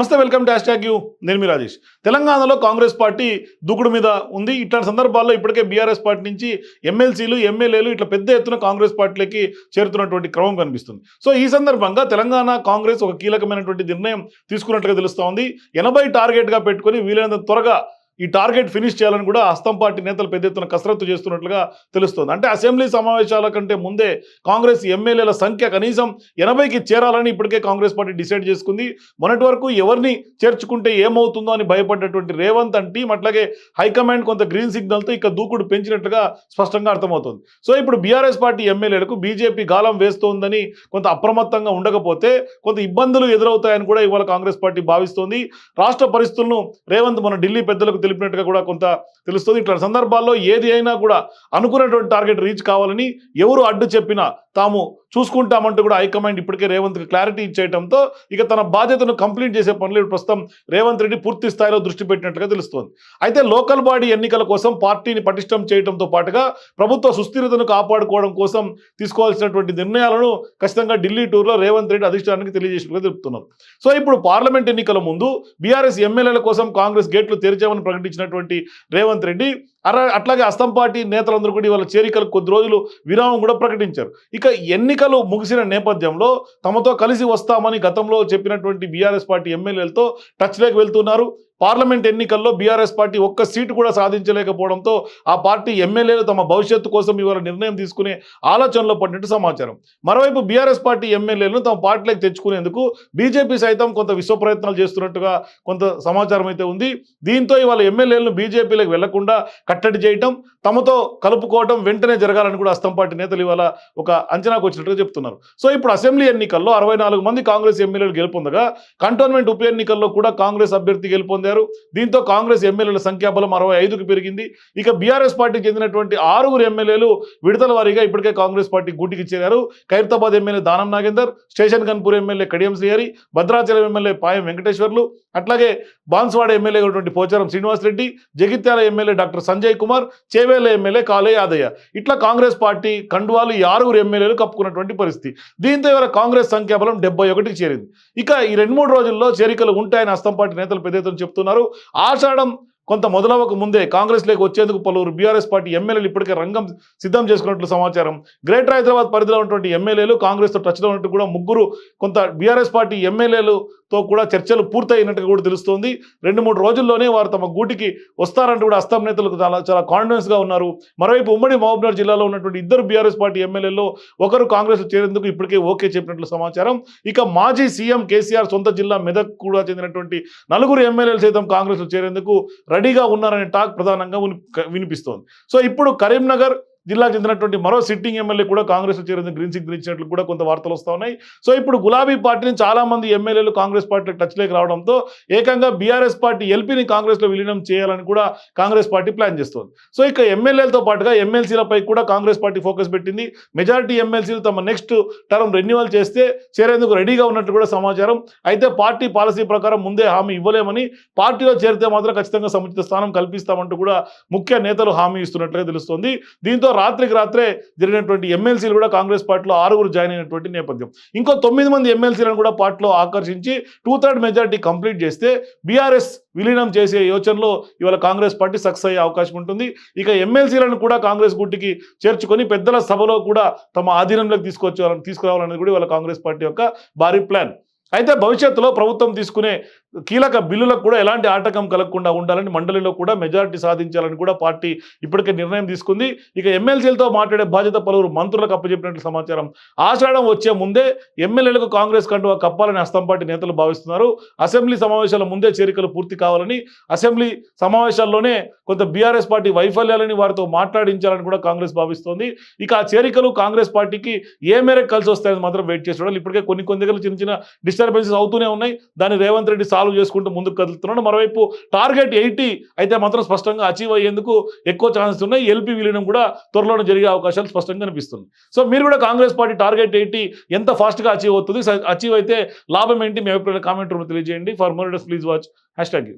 నమస్తే welcome dash tag you. నేను మీ రాజేష్. తెలంగాణలో కాంగ్రెస్ పార్టీ దూకుడు మీద ఉంది. ఇట్లాంటి సందర్భాల్లో ఇప్పటికే బీఆర్ఎస్ పార్టీ నుంచి ఎమ్మెల్సీలు ఎమ్మెల్యేలు ఇట్లా పెద్ద ఎత్తున కాంగ్రెస్ పార్టీలకి చేరుతున్నటువంటి క్రమం కనిపిస్తుంది. సో ఈ సందర్భంగా తెలంగాణ కాంగ్రెస్ ఒక కీలకమైనటువంటి నిర్ణయం తీసుకున్నట్లుగా తెలుస్తోంది ఎనభై టార్గెట్గా పెట్టుకొని వీలైనంత త్వరగా ఈ టార్గెట్ ఫినిష్ చేయాలని కూడా హస్తం పార్టీ నేతలు పెద్ద ఎత్తున కసరత్తు చేస్తున్నట్లుగా తెలుస్తోంది. అంటే అసెంబ్లీ సమావేశాల కంటే ముందే కాంగ్రెస్ ఎమ్మెల్యేల సంఖ్య కనీసం ఎనభైకి చేరాలని ఇప్పటికే కాంగ్రెస్ పార్టీ డిసైడ్ చేసుకుంది. మొన్నటి వరకు ఎవరిని చేర్చుకుంటే ఏమవుతుందో అని భయపడ్డటువంటి రేవంత్ అండ్ టీం అట్లాగే హైకమాండ్ కొంత గ్రీన్ సిగ్నల్తో ఇక దూకుడు పెంచినట్లుగా స్పష్టంగా అర్థమవుతుంది. సో ఇప్పుడు బీఆర్ఎస్ పార్టీ ఎమ్మెల్యేలకు బీజేపీ గాలం వేస్తోందని కొంత అప్రమత్తంగా ఉండకపోతే కొంత ఇబ్బందులు ఎదురవుతాయని కూడా ఇవాళ కాంగ్రెస్ పార్టీ భావిస్తోంది. రాష్ట్ర పరిస్థితులను రేవంత్ మన ఢిల్లీ పెద్దలకు తెలిపినట్టుగా కూడా కొంత తెలుస్తుంది. ఇట్లాంటి సందర్భాల్లో ఏది అయినా కూడా అనుకున్నటువంటి టార్గెట్ రీచ్ కావాలని ఎవరు అడ్డు చెప్పినా తాము చూసుకుంటామంటూ కూడా హైకమాండ్ ఇప్పటికే రేవంత్కి క్లారిటీ ఇచ్చేయడంతో ఇక తన బాధ్యతను కంప్లీట్ చేసే పనులు ప్రస్తుతం రేవంత్ రెడ్డి పూర్తి స్థాయిలో దృష్టి పెట్టినట్టుగా తెలుస్తోంది. అయితే లోకల్ బాడీ ఎన్నికల కోసం పార్టీని పటిష్టం చేయడంతో పాటుగా ప్రభుత్వ సుస్థిరతను కాపాడుకోవడం కోసం తీసుకోవాల్సినటువంటి నిర్ణయాలను ఖచ్చితంగా ఢిల్లీ టూర్లో రేవంత్ రెడ్డి అధిష్టానానికి తెలియజేసినట్టుగా తెలుపుతున్నారు సో ఇప్పుడు పార్లమెంట్ ఎన్నికల ముందు బీఆర్ఎస్ ఎమ్మెల్యేల కోసం కాంగ్రెస్ గేట్లు తెరిచామని ప్రకటించినటువంటి రేవంత్ రెడ్డి అర అట్లాగే అస్తం పార్టీ నేతలందరూ కూడా ఇవాళ చేరికలు కొద్ది రోజులు విరామం కూడా ప్రకటించారు. ఇక ఎన్నికలు ముగిసిన నేపథ్యంలో తమతో కలిసి వస్తామని గతంలో చెప్పినటువంటి బీఆర్ఎస్ పార్టీ ఎమ్మెల్యేలతో టచ్లోకి వెళ్తున్నారు. పార్లమెంట్ ఎన్నికల్లో బీఆర్ఎస్ పార్టీ ఒక్క సీటు కూడా సాధించలేకపోవడంతో ఆ పార్టీ ఎమ్మెల్యేలు తమ భవిష్యత్తు కోసం ఇవాళ నిర్ణయం తీసుకునే ఆలోచనలో పడినట్టు సమాచారం. మరోవైపు బీఆర్ఎస్ పార్టీ ఎమ్మెల్యేలను తమ పార్టీలోకి తెచ్చుకునేందుకు బీజేపీ సైతం కొంత విశ్వ ప్రయత్నాలు చేస్తున్నట్టుగా కొంత సమాచారం అయితే ఉంది. దీంతో ఇవాళ ఎమ్మెల్యేలను బీజేపీలోకి వెళ్ళకుండా కట్టడి చేయటం తమతో కలుపుకోవడం వెంటనే జరగాలని కూడా అస్తం పార్టీ నేతలు ఇవాళ ఒక అంచనాకు వచ్చినట్టుగా చెప్తున్నారు. సో ఇప్పుడు అసెంబ్లీ ఎన్నికల్లో అరవై మంది కాంగ్రెస్ ఎమ్మెల్యేలు గెలుపొందగా కంటోన్మెంట్ ఉప ఎన్నికల్లో కూడా కాంగ్రెస్ అభ్యర్థి గెలుపొందారు. దీంతో కాంగ్రెస్ ఎమ్మెల్యేల సంఖ్యాబలం అరవై ఐదుకు పెరిగింది. ఇక బీఆర్ఎస్ పార్టీకి చెందినటువంటి ఆరుగురు ఎమ్మెల్యేలు విడతల వారీగా ఇప్పటికే కాంగ్రెస్ పార్టీ గూటికి చేరారు. Khairatabad MLA Danam Nagender station Ghanpur MLA Kadiyam Srihari Bhadrachalam MLA Payam Venkateswarlu అట్లాగే బాన్స్వాడ ఎమ్మెల్యే ఉన్నటువంటి Pocharam Srinivasa Reddy Jagtial MLA doctor Sanjay Kumar Chevella MLA Kale Yadaiah ఇట్లా కాంగ్రెస్ పార్టీ కండువాలు ఈ ఆరుగురు ఎమ్మెల్యేలు కప్పుకున్నటువంటి పరిస్థితి. దీంతో ఇవాళ కాంగ్రెస్ సంఖ్యాబలం డెబ్బై ఒకటికి చేరింది. ఇక ఈ రెండు మూడు రోజుల్లో చేరికలు ఉంటాయని అస్తం పార్టీ నేతలు పెద్ద ఎత్తున చెప్తున్నారు ఆషాఢం కొంత మొదలవ్వక ముందే కాంగ్రెస్లోకి వచ్చేందుకు పలువురు బీఆర్ఎస్ పార్టీ ఎమ్మెల్యేలు ఇప్పటికే రంగం సిద్ధం చేసుకున్నట్లు సమాచారం. గ్రేటర్ హైదరాబాద్ పరిధిలో ఉన్నటువంటి ఎమ్మెల్యేలు కాంగ్రెస్తో టచ్లో ఉన్నట్టు కూడా ముగ్గురు కొంత బీఆర్ఎస్ పార్టీ ఎమ్మెల్యేలుతో కూడా చర్చలు పూర్తయినట్టుగా కూడా తెలుస్తోంది. రెండు మూడు రోజుల్లోనే వారు తమ గూటికి వస్తారంటూ కూడా అస్తం నేతలకు చాలా చాలా కాన్ఫిడెన్స్గా ఉన్నారు. మరోవైపు ఉమ్మడి మహబూబ్నగర్ జిల్లాలో ఉన్నటువంటి ఇద్దరు బీఆర్ఎస్ పార్టీ ఎమ్మెల్యేలో ఒకరు కాంగ్రెస్ చేరేందుకు ఇప్పటికే ఓకే చెప్పినట్లు సమాచారం. ఇక మాజీ సీఎం కేసీఆర్ సొంత జిల్లా మెదక్ కూడా చెందినటువంటి నలుగురు ఎమ్మెల్యేలు సైతం కాంగ్రెస్లో చేరేందుకు రెడీగా ఉన్నారనే టాక్ ప్రధానంగా వినిపిస్తోంది. సో ఇప్పుడు కరీంనగర్ జిల్లా చెందినటువంటి మరో సిట్టింగ్ ఎమ్మెల్యే కూడా కాంగ్రెస్ చేరిన గ్రీన్ సిగ్నల్ ఇచ్చినట్లు కూడా కొంత వార్తలు వస్తూ ఉన్నాయి. సో ఇప్పుడు గులాబీ పార్టీని చాలా మంది ఎమ్మెల్యేలు కాంగ్రెస్ పార్టీ టచ్లోకి రావడంతో ఏకంగా బీఆర్ఎస్ పార్టీ ఎల్పీని కాంగ్రెస్లో విలీనం చేయాలని కూడా కాంగ్రెస్ పార్టీ ప్లాన్ చేస్తోంది. సో ఇక ఎమ్మెల్యేలతో పాటుగా ఎమ్మెల్సీలపై కూడా కాంగ్రెస్ పార్టీ ఫోకస్ పెట్టింది. మెజారిటీ ఎమ్మెల్సీలు తమ నెక్స్ట్ టర్మ్ రెన్యువల్ చేస్తే చేరేందుకు రెడీగా ఉన్నట్టు కూడా సమాచారం. అయితే పార్టీ పాలసీ ప్రకారం ముందే హామీ ఇవ్వలేమని పార్టీలో చేరితే మాత్రం ఖచ్చితంగా సముచిత స్థానం కల్పిస్తామంటూ కూడా ముఖ్య నేతలు హామీ ఇస్తున్నట్లుగా తెలుస్తోంది. దీంతో రాత్రికి రాత్రే జరిగినటువంటి ఎమ్మెల్సీలు కూడా కాంగ్రెస్ పార్టీలో ఆరుగురు జాయిన్ అయినటువంటి నేపథ్యం. ఇంకో తొమ్మిది మంది ఎమ్మెల్సీలను కూడా పార్టీలో ఆకర్షించి టూ థర్డ్ మెజారిటీ కంప్లీట్ చేస్తే బీఆర్ఎస్ విలీనం చేసే యోచనలో ఇవాళ కాంగ్రెస్ పార్టీ సక్సెస్ అయ్యే అవకాశం ఉంటుంది. ఇక ఎమ్మెల్సీలను కూడా కాంగ్రెస్ గుట్టికి చేర్చుకొని పెద్దల సభలో కూడా తమ ఆధీనంలోకి తీసుకొచ్చాలని తీసుకురావాలనేది కూడా ఇవాళ కాంగ్రెస్ పార్టీ యొక్క భారీ ప్లాన్ అయితే భవిష్యత్తులో ప్రభుత్వం తీసుకునే కీలక బిల్లులకు కూడా ఎలాంటి ఆటకం కలగకుండా ఉండాలని మండలిలో కూడా మెజారిటీ సాధించాలని కూడా పార్టీ ఇప్పటికే నిర్ణయం తీసుకుంది. ఇక ఎమ్మెల్సీలతో మాట్లాడే బాధ్యత పలువురు మంత్రులకు అప్పచెప్పినట్లు సమాచారం. ఆషాఢం వచ్చే ముందే ఎమ్మెల్యేలకు కాంగ్రెస్ కంటూ కప్పాలని అస్తం పార్టీ నేతలు భావిస్తున్నారు. అసెంబ్లీ సమావేశాల ముందే చేరికలు పూర్తి కావాలని అసెంబ్లీ సమావేశాల్లోనే కొంత బీఆర్ఎస్ పార్టీ వైఫల్యాలని వారితో మాట్లాడించాలని కూడా కాంగ్రెస్ భావిస్తోంది. ఇక ఆ చేరికలు కాంగ్రెస్ పార్టీకి ఏ మేరకు కలిసి వస్తాయని మాత్రం వెయిట్ చేసి చూడాలి. ఇప్పటికే కొన్ని కొన్ని దగ్గర చిన్న చిన్న డిస్టర్బెన్సెస్ అవుతూనే ఉన్నాయి. దాన్ని రేవంత్ రెడ్డి సాల్వ్ చేసుకుంటూ ముందుకు కదులుతున్నాడు. మరోవైపు టార్గెట్ ఎయిటీ అయితే మాత్రం స్పష్టంగా అచీవ్ అయ్యేందుకు ఎక్కువ ఛాన్సెస్ ఉన్నాయి. ఎల్పీ విలీనం కూడా త్వరలోనే జరిగే అవకాశాలు స్పష్టంగా కనిపిస్తుంది సో మీరు కూడా కాంగ్రెస్ పార్టీ టార్గెట్ ఎయిటీ ఎంత ఫాస్ట్గా అచీవ్ అవుతుంది? అచీవ్ అయితే లాభం ఏంటి? మీ అభిప్రాయాలు కామెంట్ రూమ్ తెలియజేయండి. For more please watch. Hashtag you.